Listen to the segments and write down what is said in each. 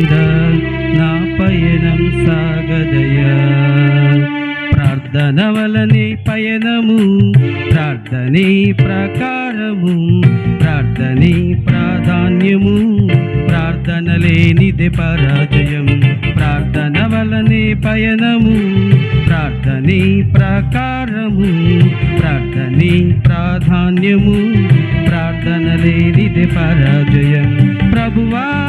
నా పయనం సాగదయా. ప్రార్థన వలనే పయనము ప్రార్థనే ప్రకారము ప్రార్థనే ప్రాధాన్యము ప్రార్థన లేనిది పరాజయం. ప్రార్థన వలనే పయనము ప్రార్థనే ప్రకారము ప్రార్థనే ప్రాధాన్యము ప్రార్థన లేనిది పరాజయం. ప్రభువా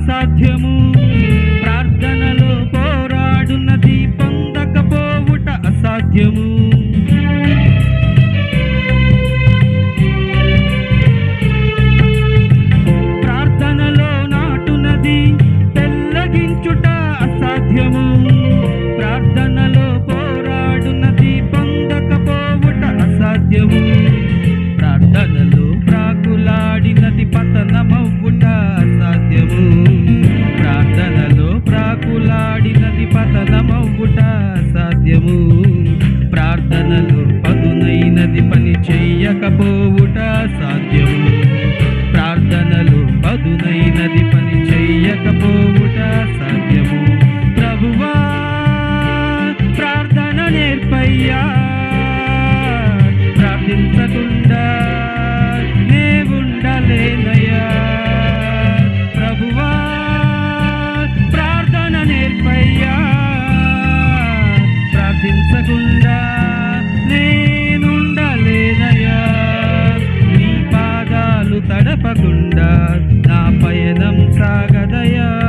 అసాధ్యము ప్రార్థనలో పోరాడునది పొందకపోవుట అసాధ్యము. ప్రార్థనలో నాటునది తెల్లగించుట అసాధ్యము. ప్రార్థనలో పోరాడునది పొందకపోవుట అసాధ్యము. ప్రార్థనలో ప్రాకులాడినది పతనమవ్వుట అసాధ్యము. mm -hmm. నిరపకుండా నా పయనం సాగదయా.